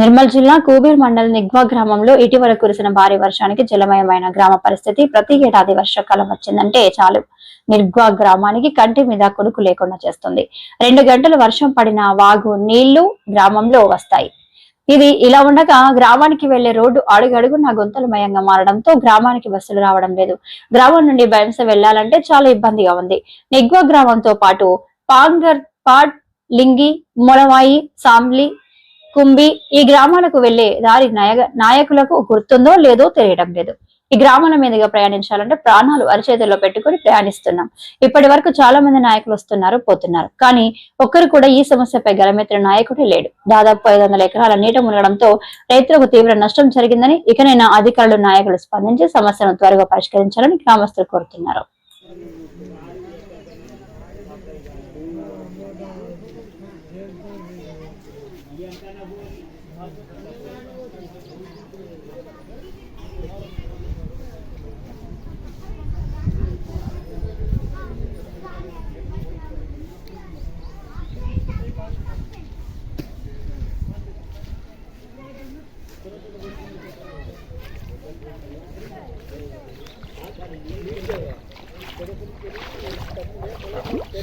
నిర్మల్ జిల్లా కూబేర్ మండల్ నిగ్వా గ్రామంలో ఇటీవల కురిసిన భారీ వర్షానికి జలమయమైన గ్రామ పరిస్థితి ప్రతి ఏడాది వర్షాకాలం వచ్చిందంటే చాలు. నిర్గ్వా గ్రామానికి కంటి మీద కొడుకు లేకుండా చేస్తుంది. రెండు గంటలు వర్షం పడిన వాగు నీళ్ళు గ్రామంలో వస్తాయి. ఇది ఇలా ఉండగా గ్రామానికి వెళ్ళే రోడ్డు అడుగడుగునా గుంతలమయంగా మారడంతో గ్రామానికి బస్సులు రావడం లేదు. గ్రామం నుండి బైంస వెళ్ళాలంటే చాలా ఇబ్బందిగా ఉంది. నిగ్వా గ్రామంతో పాటు పాంగర్ పాట్ లింగి మొలవాయి సాంబ్లి కుంబి ఈ గ్రామాలకు వెళ్ళే దారి నాయక నాయకులకు గుర్తుందో లేదో తెలియడం లేదు. ఈ గ్రామాల మీదుగా ప్రయాణించాలంటే ప్రాణాలు అరిచేతుల్లో పెట్టుకుని ప్రయాణిస్తున్నాం. ఇప్పటి వరకు చాలా మంది నాయకులు వస్తున్నారు పోతున్నారు. కానీ ఒక్కరు కూడా ఈ సమస్యపై గలమెత్తిన నాయకుడే లేడు. దాదాపు ఐదు వందల ఎకరాల నీట మునగడంతో రైతులకు తీవ్ర నష్టం జరిగిందని ఇకనైనా అధికారులు నాయకులు స్పందించి సమస్యను త్వరగా పరిష్కరించాలని గ్రామస్తులు కోరుతున్నారు.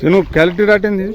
నువ్వు క్యాలిటీ రాటింది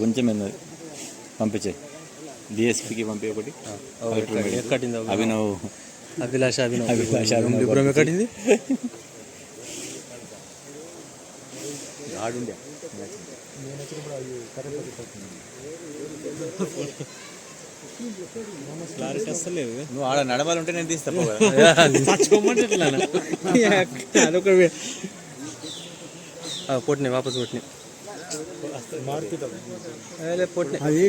కొంచెం ఏంది పంపించే. డిఎస్పీకి పంపి ఒకటి. కట్టింది అభినవ్? అభిలాష అభినవ్. అభిలాష అభినవ్ కట్టింది? ఆడుండే. క్లారిటీ వస్తలేదు. నువ్వు ఆడ నడవాలి ఉంటే నేను తీస్తా. అదొక పొట్టినాయి వాపస్ పొట్టినాయి అదే పొట్టినాయి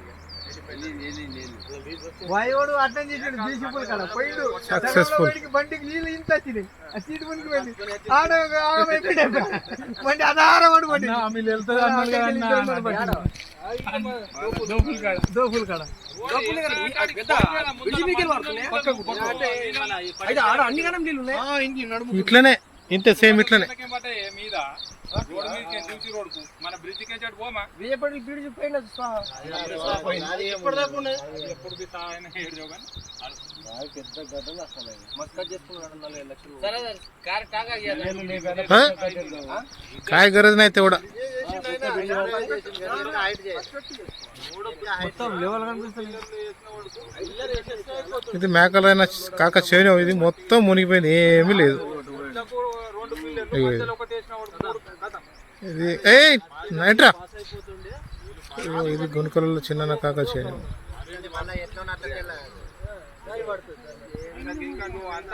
వాయోడు అర్థం చేసాడు బీసీపుల్ కాడ. పోయిండు. బయటికి బండికి నీళ్ళు ఇంత వచ్చినాయి. ఆ సీటు వెళ్ళి ఆడ బండి అధారం అడు బండి దోపులు కాడ. ఇట్లనే. ఇంత సేమ్ ఇట్లనే. మీద? రోడ్ మీదకి దించి రోడ్కు మన బ్రిడ్జ్కి కాయ గరజ్ అయితే కూడా. ఇది మేకలైన కాక చేయడం ఇది మొత్తం మునిగిపోయింది. ఏమీ లేదు. ఇది. ఏ నైట్రా ఇది గుణకలలో చిన్న కాక చేను ఇంకా నువ్వు అంత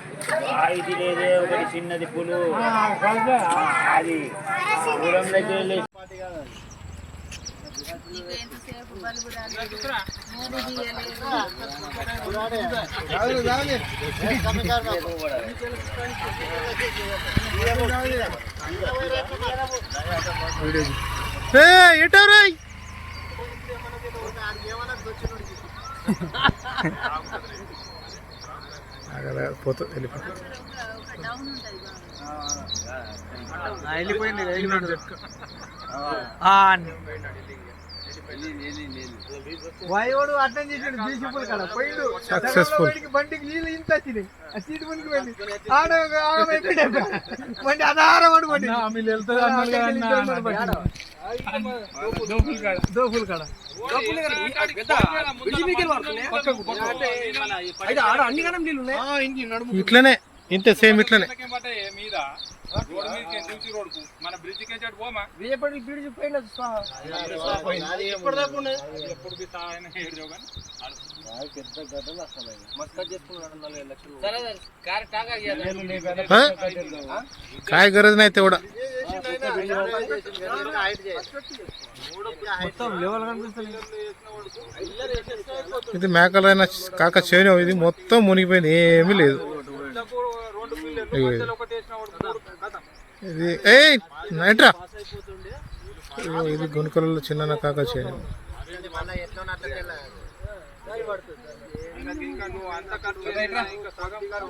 ఇది లేదే ఒకటి చిన్నది పులు. అది దూరం దగ్గర వెళ్ళి ఎటవరా పోతా వెళ్ళిపోతా. వెళ్ళిపోయింది వాయోడు అర్థం చేసాడు బీసీపుల్ కాడ పోయిండు బండికి నీళ్ళు ఇంత వచ్చినాయి ఆ సీటు మునికి వెళ్ళి ఆడ బండి అధారం దోపులు కాడ ఇట్లనే ఇంత సేమ్ ఇట్లనే మీద రోడ్ బ్రిడ్జ్కి చెట్టు అయితే కూడా ఇది మేకలైన కాక చేయను ఇది మొత్తం మునిగిపోయింది ఏమీ లేదు ఇది. ఏ నైట్రా ఇది గుణకలలో చిన్న కాక చేను ఇంకా